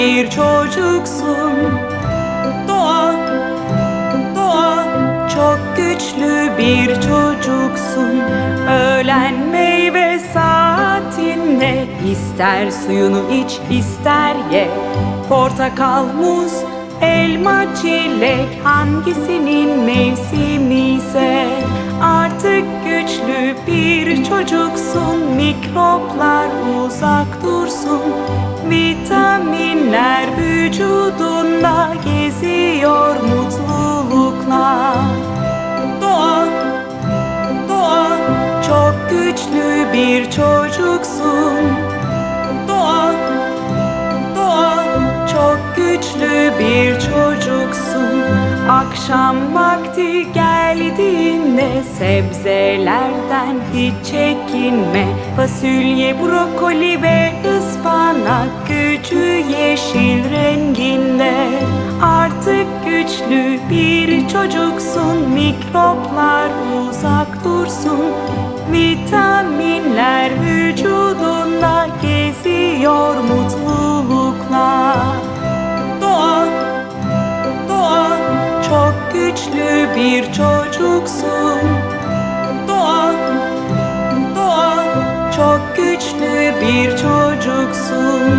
Bir çocuksun. Doğa Doğa çok güçlü bir çocuksun. Öğlen meyve saatinde ister suyunu iç ister ye. Portakal, muz, elma, çilek hangisinin mevsimi ise çocuksun Mikroplar uzak dursun. Vitaminler vücudunda geziyor mutlulukla Doğa, doğa çok güçlü bir çocuksun. Doğa, doğa çok güçlü bir çocuksun. Akşam vakti geldiğinde sebzelerden hiç çekinme. Fasulye, brokoli ve ıspanak gücü yeşil renginde. Artık güçlü bir çocuksun Mikroplar uzak dursun. Vitaminler vücudunda geziyor mutlulukla. Doğa, doğa çok güçlü bir çocuksun güçlü bir çocuksun